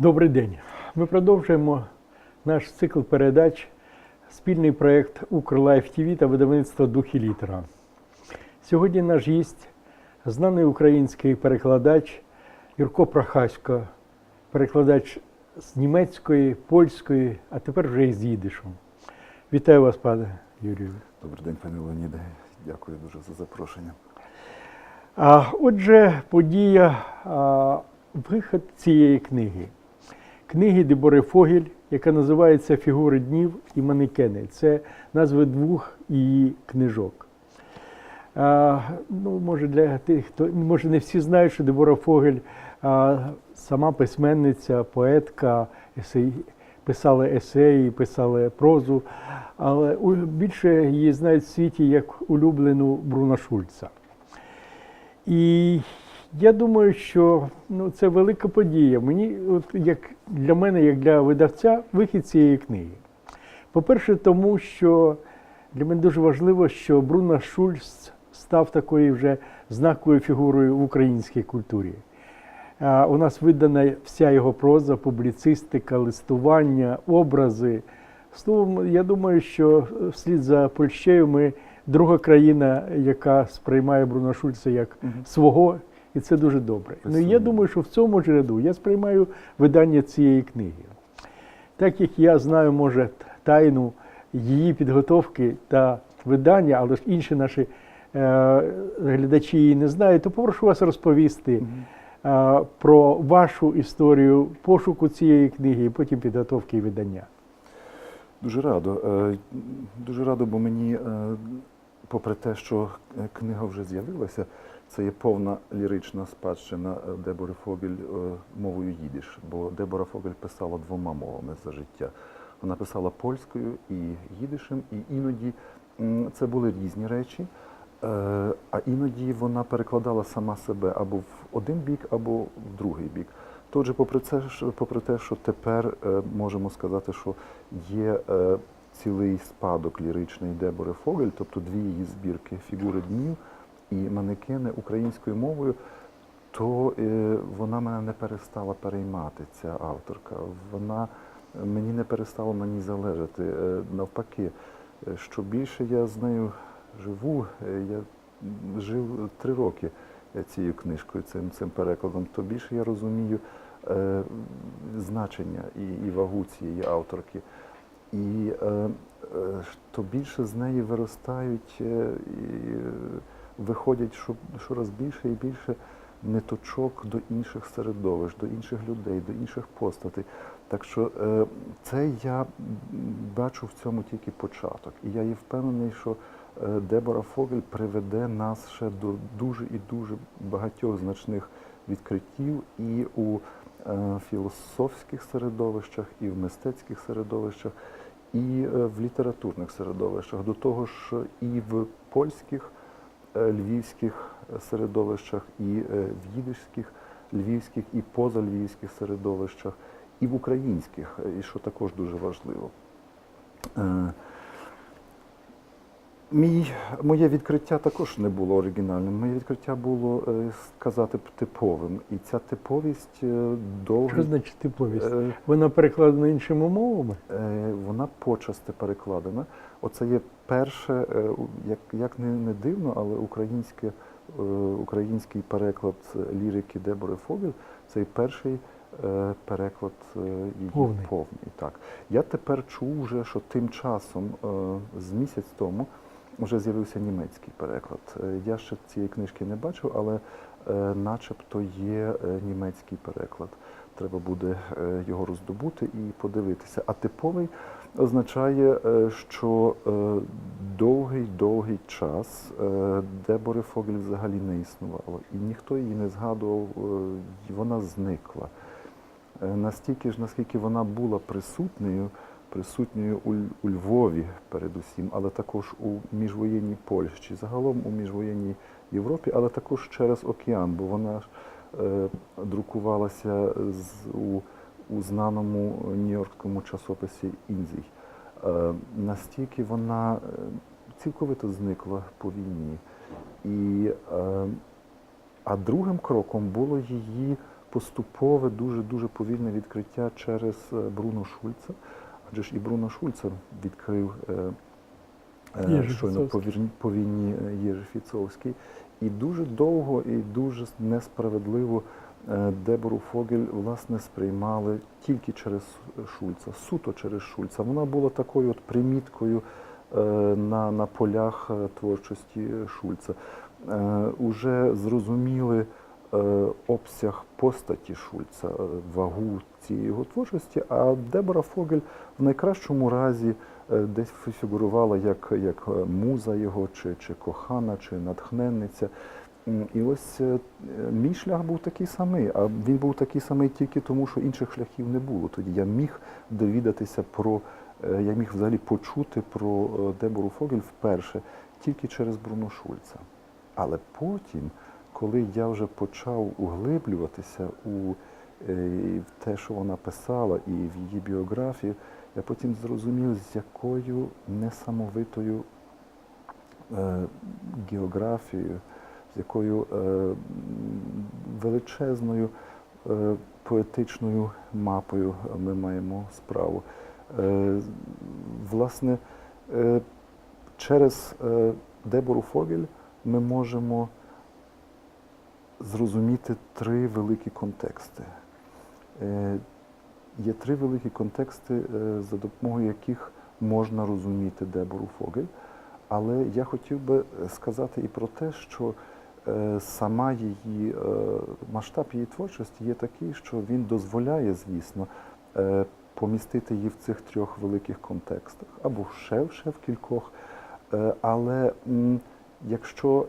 Добрий день. Ми продовжуємо наш цикл передач, спільний проєкт Укрлайф ТВ та видавництво Духі літера. Сьогодні наш гість знаний український перекладач Юрко Прохасько, перекладач з німецької, польської, а тепер вже і з їдишем. Вітаю вас, пане Юрію. Добрий день, пане Леоніде. Дякую дуже за запрошення. А отже, подія, а, виход цієї книги. Книги Дебори Фогель, яка називається Фігури днів і манекени. Це назви двох її книжок. А, ну, може, для тих, хто може не всі знають, що Дебора Фогель а, сама письменниця, поетка, есей, писала есеї, писала прозу, але більше її знають в світі як улюблену Бруна Шульца. І я думаю, що ну, це велика подія. Мені, от, як для мене, як для видавця, вихід цієї книги. По-перше, тому що для мене дуже важливо, що Бруно Шульц став такою вже знаковою фігурою в українській культурі. У нас видана вся його проза, публіцистика, листування, образи. Словом, я думаю, що вслід за Польщею ми друга країна, яка сприймає Бруно Шульца як свого, і це дуже добре. Ну я думаю, що в цьому ж ряду я сприймаю видання цієї книги. Так як я знаю, може, тайну її підготовки та видання, але ж інші наші е, глядачі її не знають, то попрошу вас розповісти е, про вашу історію пошуку цієї книги і потім підготовки і видання. Дуже радо. Е, Дуже радо, бо мені, е, попри те, що книга вже з'явилася, це є повна лірична спадщина е, Дебори Фогель е, мовою їдиш. Бо Дебора Фогель писала двома мовами за життя. Вона писала польською і їдишем, і іноді це були різні речі. Е, А іноді вона перекладала сама себе або в один бік, або в другий бік. Тож, попри це, попри те, що тепер можемо сказати, що є цілий спадок ліричний Дебори Фогель, тобто дві її збірки фігури днів і манекени українською мовою, то е, вона мене не перестала переймати, ця авторка. Вона е, мені не перестала на ній залежати. Е, Навпаки, що більше я з нею живу, я жив три роки цією книжкою, цим, цим перекладом, то більше я розумію е, значення і, і вагу цієї авторки. І е, е, то більше з неї виростають е, і виходять що, щораз більше і більше ниточок до інших середовищ, до інших людей, до інших постатей. Так що е, це я бачу в цьому тільки початок. І я є впевнений, що е, Дебора Фогель приведе нас ще до дуже і дуже багатьох значних відкриттів і у е, філософських середовищах, і в мистецьких середовищах, і в літературних середовищах. До того ж, і в польських, львівських середовищах, і е, в їдишських, львівських і позальвівських середовищах, і в українських, е, і що також дуже важливо. Мій, моє відкриття також не було оригінальним. Моє відкриття було, е, сказати б, типовим. І ця типовість е, Що значить типовість? е, Вона перекладена іншими мовами? вона почасти перекладена. Оце є перше, як, як не, не дивно, але українське, український переклад лірики Дебори Фогель це перший переклад її Повний. повний. Так. Я тепер чув вже, що тим часом, з місяць тому, вже з'явився німецький переклад. Е, Я ще цієї книжки не бачив, але е, начебто є е, німецький переклад. Треба буде його роздобути і подивитися. А типовий означає, що довгий-довгий час Дебори Фогель взагалі не існувало. І ніхто її не згадував, вона зникла. Настільки ж, наскільки вона була присутньою, присутньою у, у Львові передусім, але також у міжвоєнній Польщі, загалом у міжвоєнній Європі, але також через океан, бо вона ж е, друкувалася з, у, у знаному нью-йоркському часописі Інзій. Е, настільки вона е, цілковито зникла по війні. І, е, а другим кроком було її поступове, дуже дуже повільне відкриття через е, Бруно Шульца. Адже ж і Бруно Шульца відкрив е, е, щойно по, війні е, Єжи Фіцовський. І дуже довго і дуже несправедливо е, Дебору Фогель власне сприймали тільки через Шульца, суто через Шульца. Вона була такою от приміткою на, на полях творчості Шульца. Уже зрозуміли обсяг постаті Шульца, е, вагу цієї його творчості, а Дебора Фогель в найкращому разі е, десь фігурувала як, як е, муза його, чи, чи кохана, чи натхненниця. І ось е, мій шлях був такий самий, а він був такий самий тільки тому, що інших шляхів не було. Тоді я міг довідатися про, е, я міг взагалі почути про е, Дебору Фогель вперше тільки через Бруно Шульца. Але потім, коли я вже почав углиблюватися у е, те, що вона писала, і в її біографію, я потім зрозумів, з якою несамовитою е, географією, з якою е, величезною поетичною мапою ми маємо справу. Власне, через Дебору Фогель ми можемо зрозуміти три великі контексти. Е, Є три великі контексти, е, за допомогою яких можна розуміти Дебору Фогель. Але я хотів би сказати і про те, що е, сама її масштаб її творчості є такий, що він дозволяє, звісно, помістити її в цих трьох великих контекстах, або ще, ще в кількох. Але якщо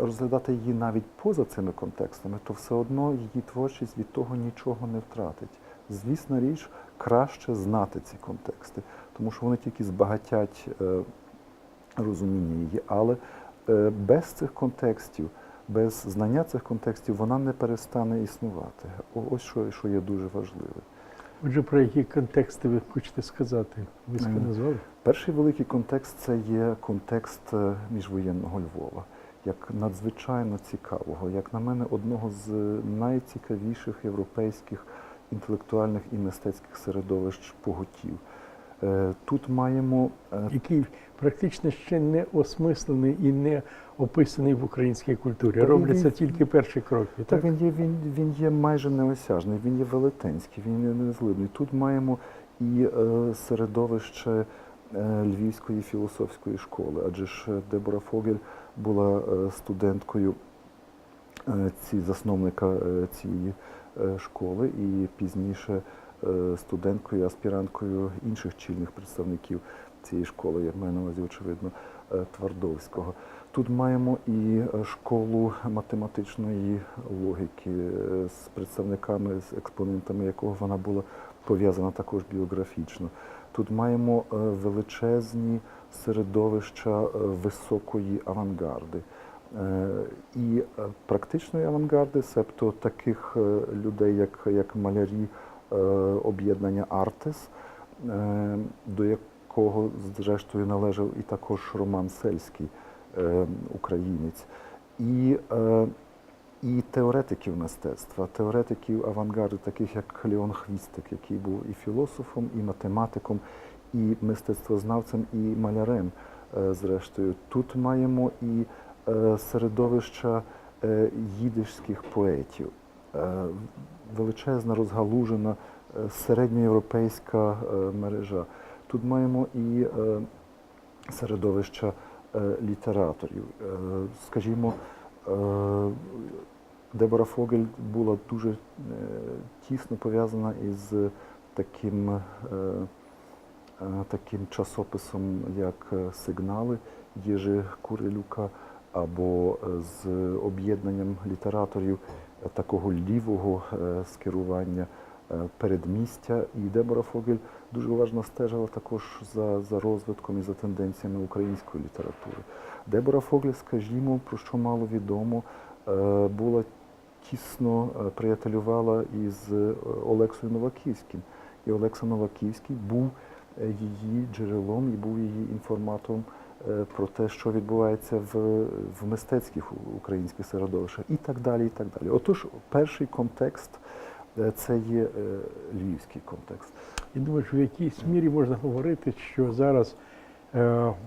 розглядати її навіть поза цими контекстами, то все одно її творчість від того нічого не втратить. Звісна річ, краще знати ці контексти, тому що вони тільки збагатять е, розуміння її. Але е, без цих контекстів, без знання цих контекстів, вона не перестане існувати. Ось що, що є дуже важливе. Отже, про які контексти ви хочете сказати? Ви назвали? Перший великий контекст це є контекст е, міжвоєнного Львова, як надзвичайно цікавого, як на мене, одного з найцікавіших європейських інтелектуальних і мистецьких середовищ поготів. Е, Тут маємо е, який практично ще не осмислений і не описаний в українській культурі. Та Робляться він- тільки перші кроки. Так, Так? він є, він, він є майже неосяжний, він є велетенський, він є незлибний. Тут маємо і е, середовище е, Львівської філософської школи, адже ж Дебора Фогель була е, студенткою е, ці, засновника е, цієї школи і пізніше студенткою, аспіранткою інших чільних представників цієї школи, я маю на увазі, очевидно, Твардовського. Тут маємо і школу математичної логіки з представниками, з експонентами якого вона була пов'язана також біографічно. Тут маємо величезні середовища е, високої авангарди. Е, І е, практичної авангарди, себто таких людей, як, як малярі об'єднання Артес, до якого зрештою належав і також Роман Сельський, українець, і, і теоретиків мистецтва, теоретиків авангарду, таких як Леон Хвістик, який був і філософом, і математиком, і мистецтвознавцем, і малярем. е, Зрештою, тут маємо і е, середовища е, їдишських поетів, Е, величезна розгалужена середньоєвропейська мережа. Тут маємо і е, середовища е, літераторів. Скажімо, Дебора Фогель була дуже тісно пов'язана із таким, таким часописом, як е, Сигнали Єжи Курилюка, або е, з об'єднанням літераторів е, такого лівого е, скерування е, передмістя. І Дебора Фогель дуже уважно стежила також за, за розвитком і за тенденціями української літератури. Дебора Фогель, скажімо, про що мало відомо, е, була тісно е, приятелювала із е, Олексою Новаківським. І Олекса Новаківський був е, її джерелом і був її інформатором е, про те, що відбувається в, в мистецьких українських середовищах, і так далі. і так далі. Отож, перший контекст е, це є е, львівський контекст. І думаєш, в якійсь мірі можна говорити, що зараз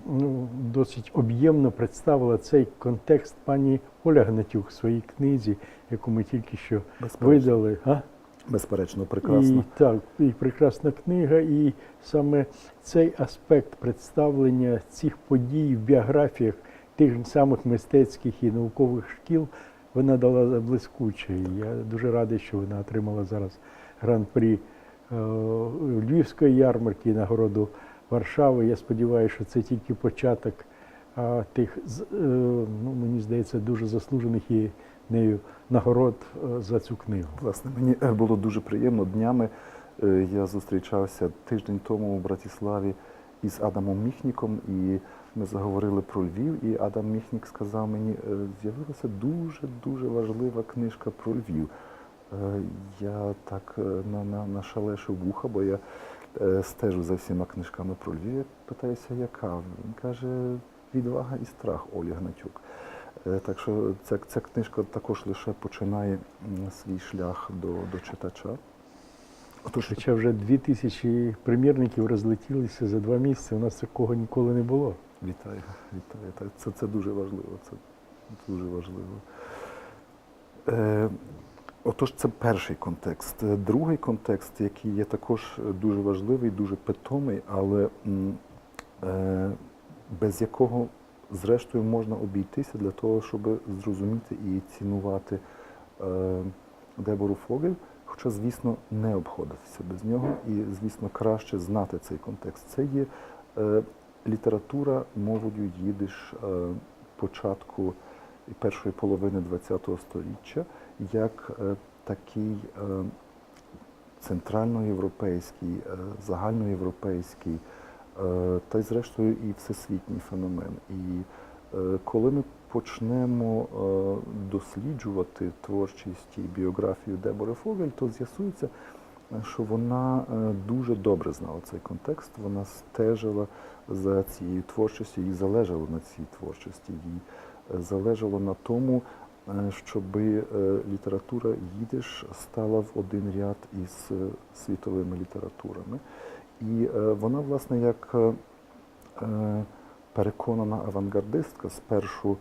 ну, досить об'ємно представила цей контекст пані Оля Гнатюк в своїй книзі, яку ми тільки що Безперечно, видали. А? Безперечно прекрасно. І так, і прекрасна книга, і саме цей аспект представлення цих подій в біографіях тих самих мистецьких і наукових шкіл вона дала блискуче. Я дуже радий, що вона отримала зараз гран-прі е, Львівської ярмарки і нагороду Варшави. Я сподіваюся, що це тільки початок тих, е, ну, мені здається, дуже заслужених і нею нагород е, за цю книгу. Власне, мені е, було дуже приємно. Днями е, я зустрічався тиждень тому у Братиславі із Адамом Міхніком, і ми заговорили про Львів. І Адам Міхнік сказав мені, з'явилася дуже дуже важлива книжка про Львів. Я так е, на, на, нашалешив вуха, бо я стежу за всіма книжками про Львів. Питаюся, яка? Він каже, відвага і страх Олі Гнатюк. Е, Так що ця, ця книжка також лише починає свій шлях до, до читача. Отож, Хоча вже дві тисячі примірників розлетілися за два місяці, у нас такого ніколи не було. вітаю, вітаю. Так, це, це дуже важливо. Це дуже важливо. Е, отож, це перший контекст. Е, Другий контекст, який є також дуже важливий, дуже питомий, але е, без якого, зрештою, можна обійтися для того, щоб зрозуміти і цінувати е, Дебору Фогель. Хоча, звісно, не обходитися без нього, і, звісно, краще знати цей контекст. Це є е, література мовою їдиш е, початку першої половини ХХ століття, як такий центральноєвропейський, загальноєвропейський, та й зрештою і всесвітній феномен. І е, коли ми почнемо е, досліджувати творчість і біографію Дебори Фогель, то з'ясується, е, що вона е, дуже добре знала цей контекст, вона стежила за цією творчістю, їй залежало на цій творчості, їй е, залежало на тому, е, щоб література їдиш стала в один ряд із е, світовими літературами. І е, вона, власне, як е, е, переконана авангардистка спершу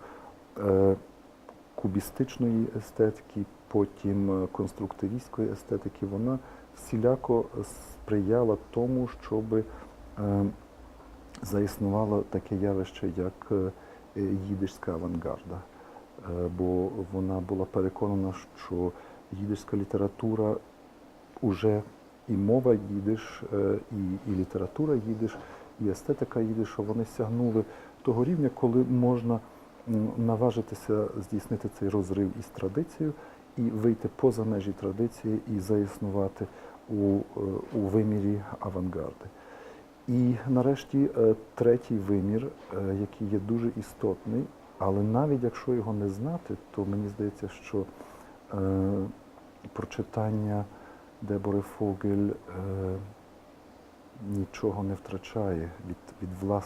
кубістичної естетики, потім конструктивістської естетики, вона всіляко сприяла тому, щоб заіснувало таке явище, як їдишська авангарда. Бо вона була переконана, що їдишська література уже і мова їдиш, е, і, і література їдиш, і естетика їдиш, що вони сягнули того рівня, коли можна наважитися здійснити цей розрив із традицією і вийти поза межі традиції і заіснувати у, е, у вимірі авангарди. І нарешті е, третій вимір, який є дуже істотний, але навіть якщо його не знати, то мені здається, що прочитання Дебори Фогель е, нічого не втрачає від, від власної.